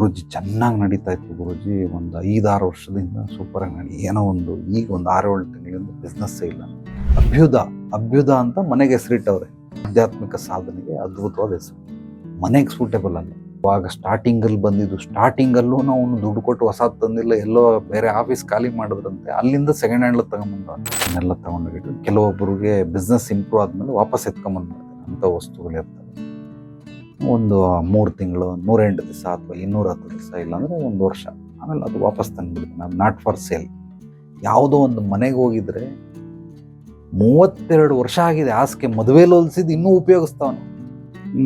ಗುರುಜಿ ಚೆನ್ನಾಗಿ ನಡೀತಾ ಇತ್ತು ಗುರುಜಿ. ಒಂದು ಐದಾರು ವರ್ಷದಿಂದ ಸೂಪರಾಗಿ ನಡಿ, ಏನೋ ಒಂದು ಈಗ ಒಂದು ಆರು ಏಳು ತಿಂಗಳಿಂದ ಬಿಸ್ನೆಸ್ಸೇ ಇಲ್ಲ. ಅಭ್ಯುದ ಅಭ್ಯುದ ಅಂತ ಮನೆಗೆ ಹೆಸರಿಟ್ಟವ್ರೆ. ಆಧ್ಯಾತ್ಮಿಕ ಸಾಧನೆಗೆ ಅದ್ಭುತವಾದ ಹೆಸರು. ಮನೆಗೆ ಸೂಟೇಬಲ್ ಅಲ್ಲ. ಇವಾಗ ಸ್ಟಾರ್ಟಿಂಗಲ್ಲಿ ಬಂದಿದ್ದು ಸ್ಟಾರ್ಟಿಂಗಲ್ಲೂ ನಾವು ದುಡ್ಡು ಕೊಟ್ಟು ಹೊಸಾದ್ ತಂದಿಲ್ಲ, ಎಲ್ಲೋ ಬೇರೆ ಆಫೀಸ್ ಖಾಲಿ ಮಾಡಿದ್ರಂತೆ, ಅಲ್ಲಿಂದ ಸೆಕೆಂಡ್ ಹ್ಯಾಂಡ್ಲ ತಗೊಂಬಂದು ಅದನ್ನೆಲ್ಲ ತಗೊಂಡೋಗಿಟ್ಟು ಕೆಲವೊಬ್ಬರಿಗೆ ಬಿಸ್ನೆಸ್ ಇಂಪ್ರೂವ್ ಆದಮೇಲೆ ವಾಪಸ್ ಎತ್ಕೊಂಬಂದ್ಬಿಡ್ತಾರೆ. ಅಂಥ ವಸ್ತುಗಳು ಇರ್ತವೆ ಒಂದು ಮೂರು ತಿಂಗಳು, ನೂರೆಂಟು ದಿವಸ ಅಥವಾ ಇನ್ನೂರ ಹತ್ತು ದಿವಸ ಇಲ್ಲಾಂದರೆ ಒಂದು ವರ್ಷ. ಆಮೇಲೆ ಅದು ವಾಪಸ್ ತಂದುಬಿಡ್ತೀನಿ. ಅದು ನಾಟ್ ಫಾರ್ ಸೇಲ್ ಯಾವುದೋ ಒಂದು ಮನೆಗೆ ಹೋಗಿದ್ರೆ ಮೂವತ್ತೆರಡು ವರ್ಷ ಆಗಿದೆ ಹಾಸಿಗೆ, ಮದುವೆಲಿ ಹೊಲ್ಸಿದ್ದು ಇನ್ನೂ ಉಪಯೋಗಿಸ್ತಾವನು.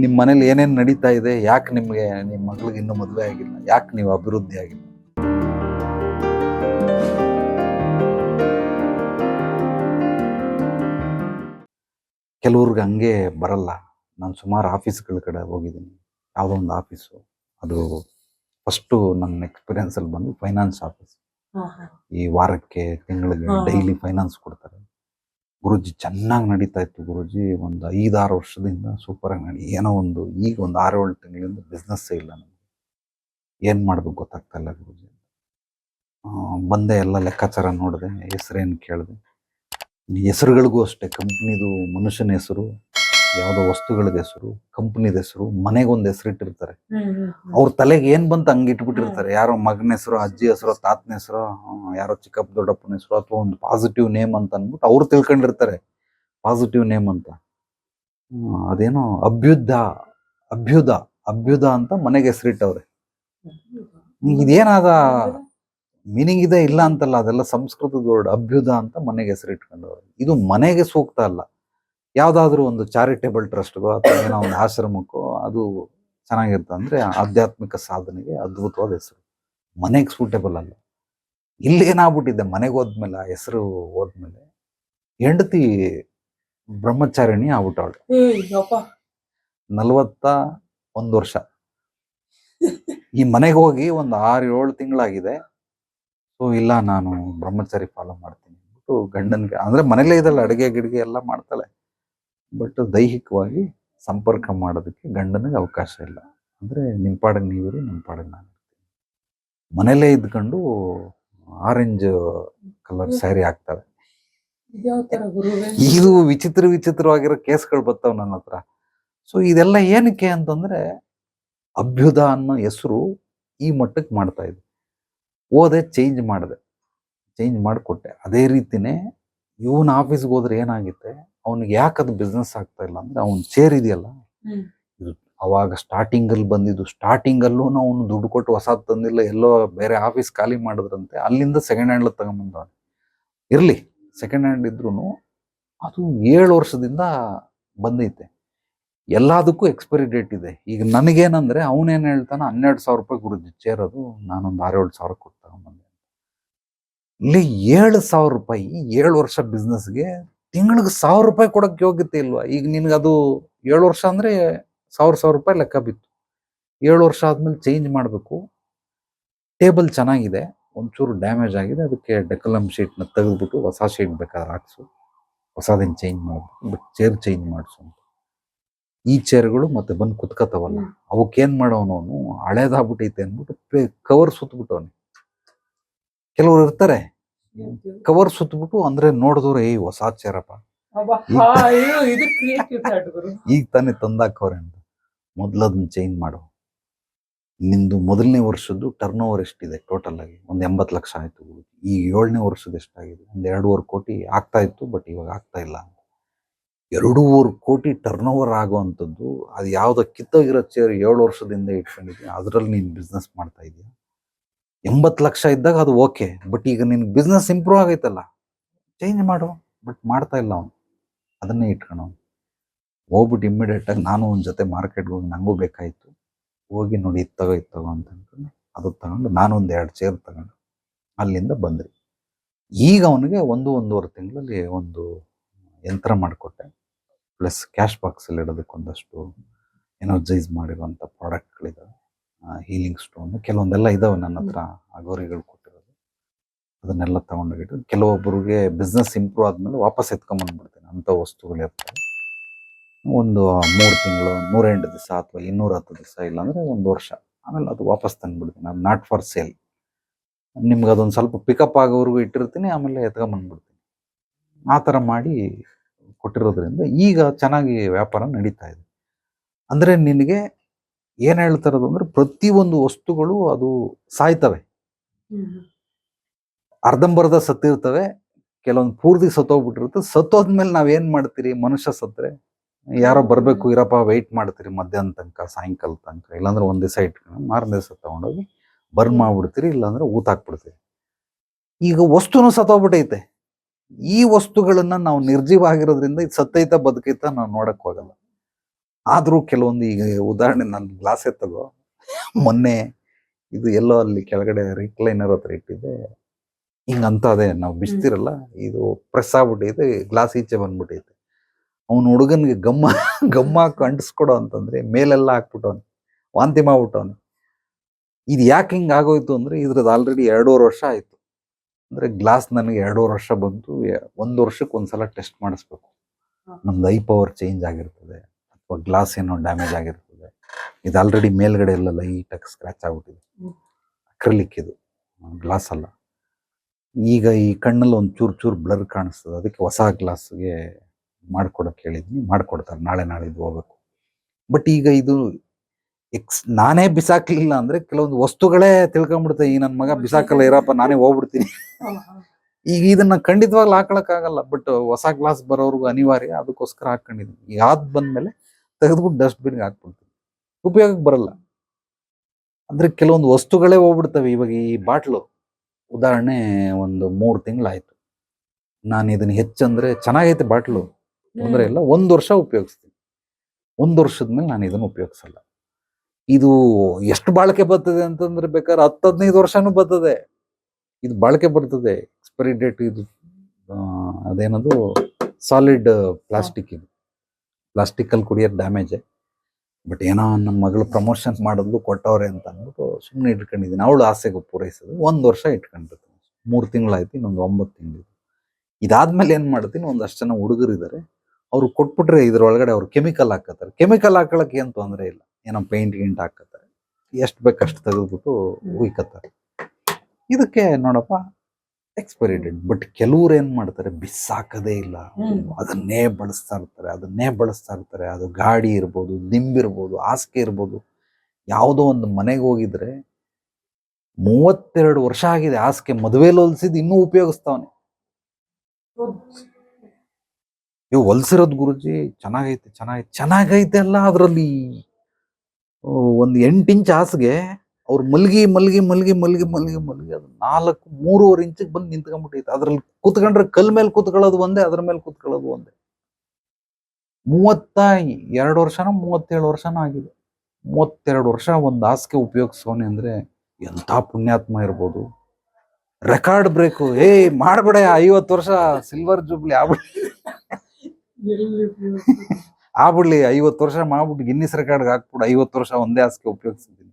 ನಿಮ್ಮ ಮನೇಲಿ ಏನೇನು ನಡೀತಾ ಇದೆ, ಯಾಕೆ ನಿಮಗೆ ನಿಮ್ಮ ಮಗಳಿಗೆ ಇನ್ನೂ ಮದುವೆ ಆಗಿಲ್ಲ, ಯಾಕೆ ನೀವು ಅಭಿವೃದ್ಧಿ ಆಗಿಲ್ಲ? ಕೆಲವ್ರಿಗೆ ಹಂಗೆ ಬರಲ್ಲ. ನಾನು ಸುಮಾರು ಆಫೀಸ್ಗಳ ಕಡೆ ಹೋಗಿದ್ದೀನಿ. ಯಾವುದೋ ಒಂದು ಆಫೀಸು. ಅದು ಫಸ್ಟು ನನ್ನ ಎಕ್ಸ್ಪೀರಿಯನ್ಸಲ್ಲಿ ಬಂದು ಫೈನಾನ್ಸ್ ಆಫೀಸ್. ಈ ವಾರಕ್ಕೆ ತಿಂಗಳಿಗೆ ಡೈಲಿ ಫೈನಾನ್ಸ್ ಕೊಡ್ತಾರೆ. ಗುರುಜಿ ಚೆನ್ನಾಗಿ ನಡೀತಾ ಇತ್ತು ಗುರುಜಿ. ಒಂದು ಐದಾರು ವರ್ಷದಿಂದ ಸೂಪರಾಗಿ ನಡಿ ಏನೋ ಒಂದು ಈಗ ಒಂದು ಆರು ಏಳು ತಿಂಗಳಿಂದ ಬಿಸ್ನೆಸ್ಸೇ ಇಲ್ಲ ನನಗೆ ಏನು ಮಾಡಬೇಕು ಗೊತ್ತಾಗ್ತಾ ಇಲ್ಲ ಗುರುಜಿ. ಆ, ಬಂದೆ ಎಲ್ಲ ಲೆಕ್ಕಾಚಾರ ನೋಡಿದೆ ಹೆಸರೇನು ಕೇಳಿದೆ. ಹೆಸರುಗಳಿಗೂ ಅಷ್ಟೇ ಕಂಪ್ನಿದು ಮನುಷ್ಯನ ಹೆಸರು. ಯಾವುದೋ ವಸ್ತುಗಳಿಗೆ ಹೆಸರು ಕಂಪ್ನಿದ ಹೆಸರು ಮನೆಗೊಂದು ಹೆಸರಿಟ್ಟಿರ್ತಾರೆ ಅವ್ರ ತಲೆಗೆ ಏನ್ ಬಂತ ಹಂಗೆ ಇಟ್ಬಿಟ್ಟಿರ್ತಾರೆ. ಯಾರೋ ಮಗನ ಹೆಸರು ಅಜ್ಜಿ ಹೆಸರು ತಾತನ ಹೆಸರು ಯಾರೋ ಚಿಕ್ಕಪ್ಪ ದೊಡ್ಡಪ್ಪನ ಹೆಸರು ಅಥವಾ ಒಂದು ಪಾಸಿಟಿವ್ ನೇಮ್ ಅಂತ ಅಂದ್ಬಿಟ್ಟು ಅವ್ರು ತಿಳ್ಕೊಂಡಿರ್ತಾರೆ. ಪಾಸಿಟಿವ್ ನೇಮ್ ಅಂತ. ಅದೇನೋ ಅಭ್ಯುದ ಅಭ್ಯುದ ಅಭ್ಯುದ ಅಂತ ಮನೆಗೆ ಹೆಸರಿಟ್ಟವ್ರೆ ಇದೇನಾದ ಮೀನಿಂಗ್ ಇದೆ ಇಲ್ಲ ಅಂತಲ್ಲ ಅದೆಲ್ಲ ಸಂಸ್ಕೃತದ ವರ್ಡ್ ಅಭ್ಯುದ ಅಂತ ಮನೆಗೆ ಹೆಸರಿಟ್ಕೊಂಡವ್ರೆ ಇದು ಮನೆಗೆ ಸೂಕ್ತ ಅಲ್ಲ. ಯಾವ್ದಾದ್ರು ಒಂದು ಚಾರಿಟೇಬಲ್ ಟ್ರಸ್ಟ್ಗೋ ಅಥವಾ ಏನೋ ಒಂದು ಆಶ್ರಮಕ್ಕೋ ಅದು ಚೆನ್ನಾಗಿರುತ್ತೆ ಅಂದ್ರೆ ಆಧ್ಯಾತ್ಮಿಕ ಸಾಧನೆಗೆ ಅದ್ಭುತವಾದ ಹೆಸರು. ಮನೆಗೆ ಸೂಟೇಬಲ್ ಅಲ್ಲ. ಇಲ್ಲಿ ಏನಾಗ್ಬಿಟ್ಟಿದೆ? ಮನೆಗೆ ಹೋದ್ಮೇಲೆ ಆ ಹೆಸರು ಹೋದ್ಮೇಲೆ ಹೆಂಡತಿ ಬ್ರಹ್ಮಚಾರಿಣಿ ಆಗ್ಬಿಟ್ಟವಳು ನಲವತ್ತ ಒಂದು ವರ್ಷ. ಈ ಮನೆಗೆ ಹೋಗಿ ಒಂದು ಆರು ಏಳು ತಿಂಗಳಾಗಿದೆ. ಸೊ ಇಲ್ಲ ನಾನು ಬ್ರಹ್ಮಚಾರಿ ಫಾಲೋ ಮಾಡ್ತೀನಿ ಅಂದ್ಬಿಟ್ಟು ಗಂಡನ್ಗೆ ಅಂದ್ರೆ ಮನೇಲೇ ಇದಲ್ಲ ಅಡುಗೆ ಗಿಡಿಗೆ ಎಲ್ಲ ಮಾಡ್ತಾಳೆ. ಬಟ್ ದೈಹಿಕವಾಗಿ ಸಂಪರ್ಕ ಮಾಡೋದಕ್ಕೆ ಗಂಡನಿಗೆ ಅವಕಾಶ ಇಲ್ಲ. ಅಂದ್ರೆ ನಿಮ್ಮ ಪಾಡಿಗೆ ನೀವಿರಿ ನಿಮ್ಮ ಪಾಡಿಗೆ ನಾನು ಮನೇಲೇ ಇದ್ಕೊಂಡು ಆರೆಂಜ್ ಕಲರ್ ಸ್ಯಾರಿ ಹಾಕ್ತಾಳೆ ಇದ್ಯಾವ ತರ ಗುರುವೇ ಇದು ವಿಚಿತ್ರ ವಿಚಿತ್ರವಾಗಿರೋ ಕೇಸ್ಗಳು ಬರ್ತಾವೆ ನನ್ನ ಹತ್ರ. ಸೊ ಇದೆಲ್ಲ ಏನಕ್ಕೆ ಅಂತಂದ್ರೆ ಅಭ್ಯುದ ಅನ್ನೋ ಹೆಸರು ಈ ಮಟ್ಟಕ್ಕೆ ಮಾಡ್ತಾ ಇದೆ. ಓದೆ ಚೇಂಜ್ ಮಾಡಿದೆ. ಚೇಂಜ್ ಮಾಡಿಕೊಟ್ಟೆ. ಅದೇ ರೀತಿನೇ ಇವನ್ ಆಫೀಸ್ಗೆ ಹೋದ್ರೆ ಏನಾಗುತ್ತೆ? ಅವನಿಗೆ ಯಾಕೆ ಅದು ಬಿಸ್ನೆಸ್ ಆಗ್ತಾ ಇಲ್ಲ ಅಂದ್ರೆ ಅವ್ನ ಚೇರ್ ಇದೆಯಲ್ಲ? ಇದು ಅವಾಗ ಸ್ಟಾರ್ಟಿಂಗ್ ಅಲ್ಲಿ ಬಂದಿದ್ದು. ಸ್ಟಾರ್ಟಿಂಗ್ ಅಲ್ಲೂ ಅವನು ದುಡ್ಡು ಕೊಟ್ಟು ಹೊಸ ತಂದಿಲ್ಲ ಎಲ್ಲೋ ಬೇರೆ ಆಫೀಸ್ ಖಾಲಿ ಮಾಡಿದ್ರಂತೆ. ಅಲ್ಲಿಂದ ಸೆಕೆಂಡ್ ಹ್ಯಾಂಡ್ ತಗೊಂಬಂದವನು. ಇರ್ಲಿ ಸೆಕೆಂಡ್ ಹ್ಯಾಂಡ್ ಇದ್ರೂ ಅದು ಏಳು ವರ್ಷದಿಂದ ಬಂದೈತೆ. ಎಲ್ಲದಕ್ಕೂ ಎಕ್ಸ್ಪೈರಿ ಡೇಟ್ ಇದೆ. ಈಗ ನನಗೇನಂದ್ರೆ ಅವನೇನು ಹೇಳ್ತಾನೆ ಹನ್ನೆರಡು ಸಾವಿರ ರೂಪಾಯಿ ಗುರುಜಿ ಚೇರ್ ಅದು ನಾನೊಂದು ಆರೇಳು ಸಾವಿರ ಕೊಟ್ಟು ತಗೊಂಬಂದೆ ಇಲ್ಲಿ ಏಳು ಸಾವಿರ ರೂಪಾಯಿ ಏಳು ವರ್ಷ ಬಿಸ್ನೆಸ್ಗೆ ತಿಂಗಳಿಗೆ ಸಾವಿರ ರೂಪಾಯಿ ಕೊಡಕ್ಕೆ ಯೋಗ್ಯತೆ ಇಲ್ವಾ? ಈಗ ನಿನ್ಗೆ ಅದು ಏಳು ವರ್ಷ ಅಂದ್ರೆ ಸಾವಿರ ಸಾವಿರ ರೂಪಾಯಿ ಲೆಕ್ಕ ಬಿತ್ತು. ಏಳು ವರ್ಷ ಆದ್ಮೇಲೆ ಚೇಂಜ್ ಮಾಡಬೇಕು. ಟೇಬಲ್ ಚೆನ್ನಾಗಿದೆ. ಒಂಚೂರು ಡ್ಯಾಮೇಜ್ ಆಗಿದೆ. ಅದಕ್ಕೆ ಡೆಕಲಮ್ ಶೀಟ್ನ ತೆಗೆದ್ಬಿಟ್ಟು ಹೊಸ ಶೀಟ್ ಬೇಕಾದ್ರೆ ಹಾಕ್ಸು. ಹೊಸದೇನು ಚೇಂಜ್ ಮಾಡಬೇಕು. ಬಟ್ ಚೇರ್ ಚೇಂಜ್ ಮಾಡಿಸು ಅಂತ. ಈ ಚೇರ್ಗಳು ಮತ್ತೆ ಬಂದು ಕುತ್ಕೋತಾವಲ್ಲ ಅವಕ್ಕೇನು ಅವನು ಹಳೇದಾಗ್ಬಿಟ್ಟೈತೆ ಅಂದ್ಬಿಟ್ಟು ಕವರ್ ಸುತ್ತಬಿಟ್ಟವನೆ ಕೆಲವರು ಇರ್ತಾರೆ. ಕವರ್ ಸುತ್ತಬಿಟ್ಟು ಅಂದ್ರೆ ನೋಡಿದ್ರೆ ಏ ಹೊಸ ಚೇರಪ್ಪ ಈಗ ತಾನೇ ತಂದಾಕವ್ರೆ ಅಂತ. ಮೊದಲದನ್ನ ಅದನ್ನ ಚೇಂಜ್ ಮಾಡು. ನಿಂದು ಮೊದಲನೇ ವರ್ಷದ್ದು ಟರ್ನ್ ಓವರ್ ಎಷ್ಟಿದೆ ಟೋಟಲ್ ಆಗಿ? ಒಂದು ಎಂಬತ್ತು ಲಕ್ಷ ಆಯ್ತು ಈಗ ಏಳನೇ ವರ್ಷದ ಎಷ್ಟಾಗಿದೆ? ಒಂದು ಎರಡೂವರೆ ಕೋಟಿ ಆಗ್ತಾ ಇತ್ತು ಬಟ್ ಇವಾಗ ಆಗ್ತಾ ಇಲ್ಲ ಅಂತ. ಎರಡೂವರೆ ಕೋಟಿ ಟರ್ನ್ ಓವರ್ ಆಗುವಂಥದ್ದು ಅದು ಯಾವುದೋ ಕಿತ್ತೋಗಿರೋ ಚೇರ್ ಏಳು ವರ್ಷದಿಂದ ಇಟ್ಕೊಂಡಿದ್ದೀನಿ ಅದರಲ್ಲಿ ನೀನು ಬಿಸ್ನೆಸ್ ಮಾಡ್ತಾ ಇದೀಯ? ಎಂಬತ್ತು ಲಕ್ಷ ಇದ್ದಾಗ ಅದು ಓಕೆ. ಬಟ್ ಈಗ ನಿನ್ ಬಿಸ್ನೆಸ್ ಇಂಪ್ರೂವ್ ಆಗೈತಲ್ಲ. ಚೇಂಜ್ ಮಾಡು. ಬಟ್ ಮಾಡ್ತಾ ಇಲ್ಲ ಅವನು. ಅದನ್ನೇ ಇಟ್ಕೊಂಡು ಹೋಗ್ಬಿಟ್ಟು ಇಮ್ಮಿಡಿಯೇಟ್ ಆಗಿ ನಾನು ಒಂದು ಜೊತೆ ಮಾರ್ಕೆಟ್ಗೆ ಹೋಗಿ ನಂಗೂ ಬೇಕಾಯಿತು. ಹೋಗಿ ನೋಡಿ, ಇದು ತಗೋ ಇದು ತಗೋ ಅಂತ ಅದು ತಗೊಂಡು ನಾನು ಒಂದು ಎರಡು ಚೇರ್ ತಗೊಂಡು ಅಲ್ಲಿಂದ ಬಂದ್ರಿ ಈಗ ಅವನಿಗೆ ಒಂದು, ಒಂದೂವರೆ ತಿಂಗಳಲ್ಲಿ ಒಂದು ಯಂತ್ರ ಮಾಡಿಕೊಟ್ಟೆ. ಪ್ಲಸ್ ಕ್ಯಾಶ್ ಬಾಕ್ಸಲ್ಲಿ ಇಡೋದಕ್ಕೆ ಒಂದಷ್ಟು ಎನರ್ಜೈಸ್ ಮಾಡಿರುವಂಥ ಪ್ರಾಡಕ್ಟ್ಗಳಿದ್ದಾವೆ ಹೀಲಿಂಗ್ ಸ್ಟೋನು ಕೆಲವೊಂದೆಲ್ಲ ಇದಾವೆ ನನ್ನ ಹತ್ರ ಅಗೋರಿಗಳು ಕೊಟ್ಟಿರೋದು. ಅದನ್ನೆಲ್ಲ ತಗೊಂಡೋಗಿಟ್ಟು ಕೆಲವೊಬ್ಬರಿಗೆ ಬಿಸ್ನೆಸ್ ಇಂಪ್ರೂವ್ ಆದ್ಮೇಲೆ ವಾಪಸ್ ಎತ್ಕೊಂಬಂದ್ಬಿಡ್ತೀನಿ ಅಂಥ ವಸ್ತುಗಳು ಇರ್ತವೆ. ಒಂದು ಮೂರು ತಿಂಗಳು, ನೂರೆಂಟು ದಿವಸ ಅಥವಾ ಇನ್ನೂರ ಹತ್ತು ದಿವಸ ಇಲ್ಲಾಂದ್ರೆ ಒಂದು ವರ್ಷ. ಆಮೇಲೆ ಅದು ವಾಪಸ್ ತಂದುಬಿಡ್ತೀನಿ. ಅದು ನಾಟ್ ಫಾರ್ ಸೇಲ್ ನಿಮ್ಗೆ ಅದೊಂದು ಸ್ವಲ್ಪ ಪಿಕಪ್ ಆಗೋವರೆಗೂ ಇಟ್ಟಿರ್ತೀನಿ, ಆಮೇಲೆ ಎತ್ಕೊಂಬಂದ್ಬಿಡ್ತೀನಿ. ಆ ಥರ ಮಾಡಿ ಕೊಟ್ಟಿರೋದ್ರಿಂದ ಈಗ ಚೆನ್ನಾಗಿ ವ್ಯಾಪಾರ ನಡೀತಾ ಇದೆ. ಅಂದರೆ ನಿನಗೆ ಏನು ಹೇಳ್ತಾರದು ಅಂದ್ರೆ ಪ್ರತಿಯೊಂದು ವಸ್ತುಗಳು ಅದು ಸಾಯ್ತವೆ. ಅರ್ಧಂಬರ್ಧ ಸತ್ತಿರ್ತವೆ ಕೆಲವೊಂದು ಪೂರ್ತಿ ಸತ್ತೋಗ್ಬಿಟ್ಟಿರುತ್ತೆ. ಸತ್ತೋದ್ಮೇಲೆ ನಾವೇನ್ ಮಾಡ್ತೀರಿ? ಮನುಷ್ಯ ಸತ್ತರೆ ಯಾರೋ ಬರಬೇಕು ಇರಪ್ಪ ವೆಯ್ಟ್ ಮಾಡ್ತೀರಿ ಮಧ್ಯಾಹ್ನ ತನಕ ಸಾಯಂಕಾಲ ತನಕ ಇಲ್ಲಾಂದ್ರೆ ಒಂದ್ ದಿವಸ ಇಟ್ಕೊಂಡು ಮಾರನೇ ದಿವಸ ತಗೊಂಡೋಗಿ ಬರ್ನ್ ಮಾಡ್ಬಿಡ್ತೀರಿ ಇಲ್ಲಾಂದ್ರೆ ಊತ ಹಾಕ್ಬಿಡ್ತೀರಿ. ಈಗ ವಸ್ತುನು ಸತ್ತೋಗ್ಬಿಟ್ಟೈತೆ ಈ ವಸ್ತುಗಳನ್ನ ನಾವು ನಿರ್ಜೀವ ಆಗಿರೋದ್ರಿಂದ ಇದು ಸತ್ತೈತ ಬದುಕೈತ ನಾವು ನೋಡಕ್ ಹೋಗಲ್ಲ. ಆದ್ರೂ ಕೆಲವೊಂದು ಈಗ ಉದಾಹರಣೆ ನನ್ನ ಗ್ಲಾಸ್ ತಗೋ. ಮೊನ್ನೆ ಇದು ಎಲ್ಲೋ ಅಲ್ಲಿ ಕೆಳಗಡೆ ರಿಕ್ಲೈನರ್ ಹತ್ರ ಇಟ್ಟಿದ್ದೆ. ಹಿಂಗಂತದೇ ನಾವು ಬಿಸ್ತಿರಲ್ಲ ಇದು ಪ್ರೆಸ್ ಆಗ್ಬಿಟ್ಟೈತೆ ಗ್ಲಾಸ್ ಈಚೆ ಬಂದ್ಬಿಟ್ಟೈತೆ. ಅವನ ಹುಡುಗನ್ಗೆ ಗಮ್ಮ ಗಮ್ಮ ಹಾಕಿ ಅಂಟಿಸ್ಕೊಡೋ ಅಂತಂದ್ರೆ ಮೇಲೆಲ್ಲ ಹಾಕ್ಬಿಟ್ಟವನು ವಾಂತಿ ಮಾಡ್ಬಿಟ್ಟವನು. ಇದು ಯಾಕೆ ಹಿಂಗೆ ಆಗೋಯ್ತು ಅಂದ್ರೆ ಇದ್ರದ್ದು ಆಲ್ರೆಡಿ ಎರಡೂವರೆ ವರ್ಷ ಆಯ್ತು. ಅಂದ್ರೆ ಗ್ಲಾಸ್ ನನಗೆ ಎರಡೂವರೆ ವರ್ಷ ಬಂತು ಒಂದು ವರ್ಷಕ್ಕೆ ಒಂದ್ಸಲ ಟೆಸ್ಟ್ ಮಾಡಿಸ್ಬೇಕು. ನಮ್ದು ಐ ಪವರ್ ಚೇಂಜ್ ಆಗಿರ್ತದೆ. ಗ್ಲಾಸ್ ಏನೋ ಡ್ಯಾಮೇಜ್ ಆಗಿರ್ತದೆ. ಇದು ಆಲ್ರೆಡಿ ಮೇಲ್ಗಡೆ ಎಲ್ಲ ಲೈಟಾಗಿ ಸ್ಕ್ರಾಚ್ ಆಗ್ಬಿಟ್ಟಿದೆ. ಅಕ್ರಲಿಕ್ ಇದು. ಗ್ಲಾಸ್ ಅಲ್ಲ. ಈಗ ಈ ಕಣ್ಣಲ್ಲಿ ಒಂದು ಚೂರು ಚೂರು ಬ್ಲರ್ ಕಾಣಿಸ್ತದೆ. ಅದಕ್ಕೆ ಹೊಸ ಗ್ಲಾಸ್ಗೆ ಮಾಡ್ಕೊಡಕ್ಕೆ ಹೇಳಿದ್ನಿ. ಮಾಡ್ಕೊಡ್ತಾರೆ. ನಾಳೆ ನಾಳಿದ್ದು ಹೋಗ್ಬೇಕು. ಬಟ್ ಈಗ ಇದು ಎಕ್ಸ್ ನಾನೇ ಬಿಸಾಕ್ಲಿಲ್ಲ ಅಂದ್ರೆ ಕೆಲವೊಂದು ವಸ್ತುಗಳೇ ತಿಳ್ಕೊಂಬಿಡ್ತೇವೆ ಈ ನನ್ನ ಮಗ ಬಿಸಾಕಲ್ಲ, ಇರಪ್ಪ, ನಾನೇ ಹೋಗ್ಬಿಡ್ತೀನಿ. ಈಗ ಇದನ್ನ ಖಂಡಿತವಾಗ್ಲೂ ಹಾಕೊಳಕ್ಕಾಗಲ್ಲ ಬಟ್ ಹೊಸ ಗ್ಲಾಸ್ ಬರೋರ್ಗು ಅನಿವಾರ್ಯ. ಅದಕ್ಕೋಸ್ಕರ ಹಾಕೊಂಡಿದ್ದೀನಿ. ಯಾವ್ದು ಬಂದ್ಮೇಲೆ ತೆಗೆದ್ಬಿಟ್ಟು ಡಸ್ಟ್ಬಿನ್ಗೆ ಹಾಕ್ಬಿಡ್ತೀವಿ ಉಪಯೋಗಕ್ಕೆ ಬರಲ್ಲ. ಅಂದರೆ ಕೆಲವೊಂದು ವಸ್ತುಗಳೇ ಹೋಗ್ಬಿಡ್ತವೆ ಇವಾಗ ಈ ಬಾಟ್ಲು. ಉದಾಹರಣೆ ಒಂದು ಮೂರು ತಿಂಗಳಾಯಿತು. ನಾನು ಇದನ್ನು ಹೆಚ್ಚಂದರೆ ಚೆನ್ನಾಗೈತೆ ಬಾಟ್ಲು. ತೊಂದರೆ ಇಲ್ಲ ಒಂದು ವರ್ಷ ಉಪಯೋಗಿಸ್ತೀನಿ. ಒಂದು ವರ್ಷದ ಮೇಲೆ ನಾನು ಇದನ್ನು ಉಪಯೋಗಿಸಲ್ಲ. ಇದು ಎಷ್ಟು ಬಾಳಿಕೆ ಬರ್ತದೆ ಅಂತಂದ್ರೆ ಬೇಕಾದ್ರೆ ಹತ್ತು ಹದಿನೈದು ವರ್ಷನೂ ಬರ್ತದೆ. ಇದು ಬಾಳಿಕೆ ಬರ್ತದೆ. ಎಕ್ಸ್ಪೈರಿ ಡೇಟ್ ಇದು ಅದೇನದು? ಸಾಲಿಡ್ ಪ್ಲಾಸ್ಟಿಕ್ ಇದು. ಪ್ಲಾಸ್ಟಿಕಲ್ಲಿ ಕುಡಿಯೋದು ಡ್ಯಾಮೇಜ್ ಬಟ್ ಏನೋ ನಮ್ಮ ಮಗಳು ಪ್ರಮೋಷನ್ ಮಾಡಿದ್ಲು ಕೊಟ್ಟವ್ರೆ ಅಂತ ಅಂದ್ಬಿಟ್ಟು ಸುಮ್ಮನೆ ಇಟ್ಕೊಂಡಿದ್ದೀನಿ. ಅವಳು ಆಸೆಗೆ ಪೂರೈಸೋದು. ಒಂದು ವರ್ಷ ಇಟ್ಕೊಂಡಿರ್ತೀನಿ ಮೂರು ತಿಂಗಳಾಯ್ತು ಇನ್ನೊಂದು ಒಂಬತ್ತು ತಿಂಗಳು ಇದಾದ್ಮೇಲೆ ಏನು ಮಾಡ್ತೀನಿ ಒಂದಷ್ಟು ಜನ ಹುಡುಗರು ಇದ್ದಾರೆ ಅವ್ರು ಕೊಟ್ಬಿಟ್ರೆ ಇದ್ರೊಳಗಡೆ ಅವ್ರು ಕೆಮಿಕಲ್ ಹಾಕತ್ತಾರೆ. ಕೆಮಿಕಲ್ ಹಾಕೊಳಕ್ಕೆ ಏನು ತೊಂದರೆ ಇಲ್ಲ. ಏನೋ ಪೇಂಟ್ ಗಿಂಟ್ ಹಾಕತ್ತಾರೆ. ಎಷ್ಟು ಬೇಕಷ್ಟು ತೆಗೆದ್ಬಿಟ್ಟು ಉಯ್ಕತ್ತಾರೆ. ಇದಕ್ಕೆ ನೋಡಪ್ಪ ಎಕ್ಸ್ಪೈರಿ ಡೇಟ್ ಬಟ್ ಕೆಲವ್ರು ಏನ್ ಮಾಡ್ತಾರೆ? ಬಿಸಾಕದೇ ಇಲ್ಲ. ಅದನ್ನೇ ಬಳಸ್ತಾ ಇರ್ತಾರೆ. ಅದನ್ನೇ ಬಳಸ್ತಾ ಇರ್ತಾರೆ. ಅದು ಗಾಡಿ ಇರ್ಬೋದು ದಿಂಬಿರ್ಬೋದು ಹಾಸಿಗೆ ಇರ್ಬೋದು. ಯಾವುದೋ ಒಂದು ಮನೆಗೆ ಹೋಗಿದ್ರೆ ಮೂವತ್ತೆರಡು ವರ್ಷ ಆಗಿದೆ ಹಾಸಿಗೆ. ಮದುವೆಲಿ ಹೊಲ್ಸಿದ್ ಇನ್ನೂ ಉಪಯೋಗಿಸ್ತಾವನೆ. ಇವು ಹೊಲ್ಸಿರೋದು ಗುರುಜಿ ಚೆನ್ನಾಗೈತೆ ಚೆನ್ನಾಗೈತೆ ಚೆನ್ನಾಗೈತೆ ಅಲ್ಲ ಅದರಲ್ಲಿ. ಒಂದು ಎಂಟು ಇಂಚ್ ಹಾಸಿಗೆ ಅವ್ರು ಮಲ್ಗಿ ಮಲ್ಗಿ ಮಲ್ಗಿ ಮಲ್ಗಿ ಮಲ್ಗಿ ಮಲ್ಗಿ, ಅದು ನಾಲ್ಕು, ಮೂರುವರೆ ಇಂಚಿಗೆ ಬಂದು ನಿಂತ್ಕೊಂಡ್ಬಿಟ್ಟೈತೆ ಅದ್ರಲ್ಲಿ ಕೂತ್ಕೊಂಡ್ರೆ ಕಲ್ ಮೇಲೆ ಕೂತ್ಕೊಳ್ಳೋದು ಒಂದೇ, ಅದ್ರ ಮೇಲೆ ಕೂತ್ಕೊಳ್ಳೋದು ಒಂದೇ. ಮೂವತ್ತ, ಎರಡು ವರ್ಷನ, ಮೂವತ್ತೇಳು ವರ್ಷನ ಆಗಿದೆ. ಮೂವತ್ತೆರಡು ವರ್ಷ ಒಂದು ಹಾಸಿಗೆ ಉಪಯೋಗಿಸೋನೆ ಅಂದ್ರೆ ಎಂಥ ಪುಣ್ಯಾತ್ಮ ಇರ್ಬೋದು. Record break. ಏ, ಮಾಡ್ಬೇಡ, ಐವತ್ತು ವರ್ಷ ಸಿಲ್ವರ್ ಜೂಬ್ಲಿ ಆಗ್ಬಿಡಿ ಆಗ್ಬಿಡ್ಲಿ, ಐವತ್ತು ವರ್ಷ ಮಾಡ್ಬಿಟ್ಟು ಗಿನ್ನಿಸ್ ರೆಕಾರ್ಡ್ಗೆ ಹಾಕ್ಬಿಟ್ಟು ಐವತ್ತು ವರ್ಷ ಒಂದೇ ಹಾಸಿಗೆ ಉಪಯೋಗಿಸಿದ್ದೀನಿ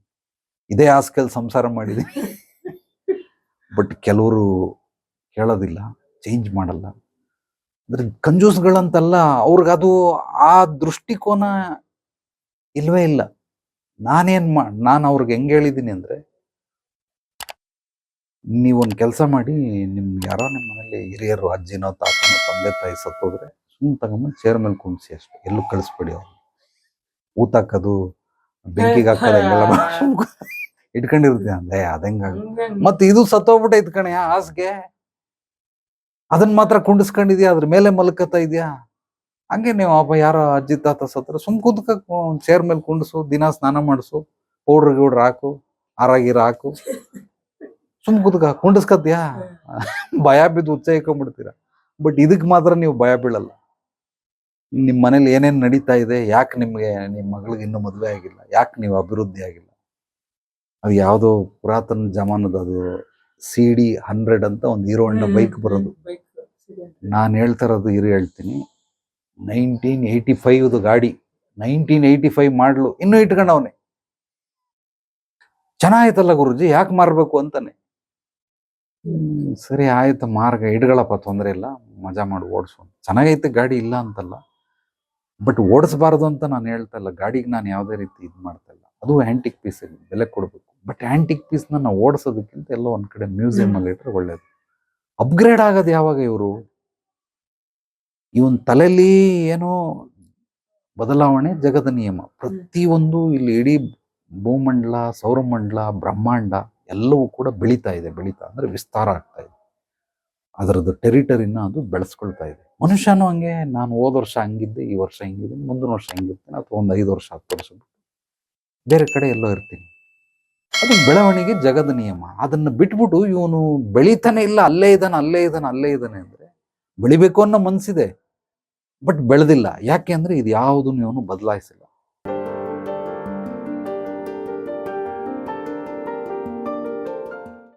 ಇದೇ ಆಸ್ಕಲ್ ಸಂಸಾರ ಮಾಡಿದೆ. ಬಟ್ ಕೆಲವರು ಕೇಳೋದಿಲ್ಲ ಚೇಂಜ್ ಮಾಡಲ್ಲ. ಅಂದ್ರೆ ಕಂಜೂಸ್ಗಳಂತಲ್ಲ, ಅವ್ರಿಗದು ಆ ದೃಷ್ಟಿಕೋನ ಇಲ್ವೇ ಇಲ್ಲ. ನಾನೇನು ಮಾ, ನಾನು ಅವ್ರಿಗೆ ಹೆಂಗೆ ಹೇಳಿದ್ದೀನಿ ಅಂದ್ರೆ, ನೀವೊಂದು ಕೆಲಸ ಮಾಡಿ ನಿಮ್ಗೆ ಯಾರೋ ನಿಮ್ಮ ಮನೇಲಿ ಹಿರಿಯರು, ಅಜ್ಜಿನೋ, ತಾತನೋ, ತಂದೆ, ತಾಯಿ ಸತ್ತೋದ್ರೆ ಸುಮ್ಮನೆ ತಗೊಂಬಂದು ಚೇರ್ ಮೇಲೆ ಕುಂಡ್ಸಿ ಅಷ್ಟೇ. ಎಲ್ಲೂ ಕಳಿಸ್ಬೇಡಿ ಅವ್ರು ಊತ ಹಾಕೋದು ಬೆಂಕಿಗೆ ಹಾಕೋದಂಗೆಲ್ಲ ಇಟ್ಕೊಂಡಿರ್ತೀನಿ ಅಂದೆ ಅದಂಗ ಮತ್ತೆ ಇದು ಸತ್ತೋಗ್ಬಿಟ್ಟ ಇದ್ಕಣೆ ಹಾಸ್ಗೆ. ಅದನ್ನ ಮಾತ್ರ ಕುಂಡಿಸ್ಕೊಂಡಿದ್ಯಾ? ಅದ್ರ ಮೇಲೆ ಮಲ್ಕತಾ ಇದೆಯಾ? ಹಂಗೆ ನೀವು ಅಪ್ಪ ಯಾರೋ ಅಜ್ಜಿ ತಾತ ಸತ್ರ ಸುಮ್ ಕುದ್ಕ ಚೇರ್ ಮೇಲೆ ಕುಂಡಿಸು ದಿನ ಸ್ನಾನ ಮಾಡಿಸು ಪೌಡ್ರ್ ಗಿಡ್ರ್ ಹಾಕು ಆರಾಗಿರ ಹಾಕು. ಸುಮ್ ಕುದ್ಕ ಕುಂಡಿಸ್ಕತ್ಯಾ? ಭಯ ಬಿದ್ದು ಉಚ್ಚ ಇಕೊಂಡ್ಬಿಡ್ತೀರಾ ಬಟ್ ಇದಕ್ ಮಾತ್ರ ನೀವು ಭಯ ಬೀಳಲ್ಲ. ನಿಮ್ ಮನೇಲಿ ಏನೇನು ನಡೀತಾ ಇದೆ ಯಾಕೆ ನಿಮಗೆ ನಿಮ್ಮ ಮಗಳಿಗೆ ಇನ್ನೂ ಮದುವೆ ಆಗಿಲ್ಲ ಯಾಕೆ ನೀವು ಅಭಿವೃದ್ಧಿ ಆಗಿಲ್ಲ? ಅದು ಯಾವುದೋ ಪುರಾತನ ಜಮಾನದ ಅದು ಸಿ ಡಿ ಹಂಡ್ರೆಡ್ ಅಂತ ಒಂದು ಹೀರೋ ಹಂಡ ಬೈಕ್ ಬರೋದು. ನಾನು ಹೇಳ್ತಾ ಇರೋದು ಇರು ಹೇಳ್ತೀನಿ. ನೈನ್ಟೀನ್ ಏಯ್ಟಿ ಫೈವ್ದು ಗಾಡಿ ನೈನ್ಟೀನ್ ಏಯ್ಟಿ ಫೈವ್ ಮಾಡಲು ಇನ್ನೂ ಇಟ್ಕೊಂಡವನೆ. ಚೆನ್ನಾಯ್ತಲ್ಲ ಗುರುಜಿ ಯಾಕೆ ಮಾರಬೇಕು ಅಂತಾನೆ. ಸರಿ ಆಯ್ತು ಮಾರ್ಗ ಇಡ್ಗಳಪ್ಪ ತೊಂದರೆ ಇಲ್ಲ ಮಜಾ ಮಾಡಿ ಓಡಿಸು. ಚೆನ್ನಾಗೈತೆ ಗಾಡಿ ಇಲ್ಲ ಅಂತಲ್ಲ. ಬಟ್ ಓಡಿಸ್ಬಾರ್ದು ಅಂತ ನಾನು ಹೇಳ್ತಾ ಇಲ್ಲ. ಗಾಡಿಗೆ ನಾನು ಯಾವುದೇ ರೀತಿ ಇದು ಮಾಡ್ತಾ ಇಲ್ಲ. ಅದು ಆ್ಯಂಟಿಕ್ ಇದೆ ಬೆಲೆ ಕೊಡಬೇಕು. ಬಟ್ ಆ್ಯಂಟಿಕ್ ಪೀಸ್ನ ನಾವು ಓಡಿಸೋದಕ್ಕಿಂತ ಎಲ್ಲೋ ಒಂದು ಕಡೆ ಮ್ಯೂಸಿಯಮಲ್ಲಿ ಇಟ್ಟರೆ ಒಳ್ಳೇದು. ಅಪ್ಗ್ರೇಡ್ ಆಗೋದು ಯಾವಾಗ ಇವರು? ಇವನ್ ತಲೆಯಲ್ಲಿ ಏನೋ ಬದಲಾವಣೆ ಜಗದ ನಿಯಮ. ಪ್ರತಿಯೊಂದು ಇಲ್ಲಿ ಇಡೀ ಭೂಮಂಡಲ, ಸೌರಮಂಡಲ, ಬ್ರಹ್ಮಾಂಡ ಎಲ್ಲವೂ ಕೂಡ ಬೆಳೀತಾ ಇದೆ. ಬೆಳೀತಾ ಅಂದರೆ ವಿಸ್ತಾರ ಆಗ್ತಾ ಇದೆ. ಅದರದ್ದು ಟೆರಿಟರಿನ ಅದು ಬೆಳೆಸ್ಕೊಳ್ತಾ ಇದೆ. ಮನುಷ್ಯನೂ ಹಂಗೆ, ನಾನು ಹೋದ ವರ್ಷ ಹಂಗಿದ್ದೆ, ಈ ವರ್ಷ ಹಿಂಗಿದ್ದೀನಿ ಮುಂದಿನ ವರ್ಷ ಹಿಂಗಿರ್ತೀನಿ, ಅಥವಾ ಒಂದು ಐದು ವರ್ಷ ಹತ್ತು ವರ್ಷ ಬೇರೆ ಕಡೆ ಎಲ್ಲೋ ಇರ್ತೀನಿ. ಅದು ಬೆಳವಣಿಗೆ ಜಗದ ನಿಯಮ. ಅದನ್ನ ಬಿಟ್ಬಿಟ್ಟು ಇವನು ಬೆಳೀತಾನೆ ಇಲ್ಲ, ಅಲ್ಲೇ ಇದ್ದಾನೆ ಅಲ್ಲೇ ಇದ್ದಾನೆ ಅಲ್ಲೇ ಇದ್ದಾನೆ ಅಂದ್ರೆ ಬೆಳಿಬೇಕು ಅನ್ನೋ ಮನ್ಸಿದೆ. ಬಟ್ ಬೆಳೆದಿಲ್ಲ. ಯಾಕೆ ಅಂದ್ರೆ ಇದು ಯಾವುದನ್ನು ಇವನು ಬದಲಾಯಿಸಿಲ್ಲ.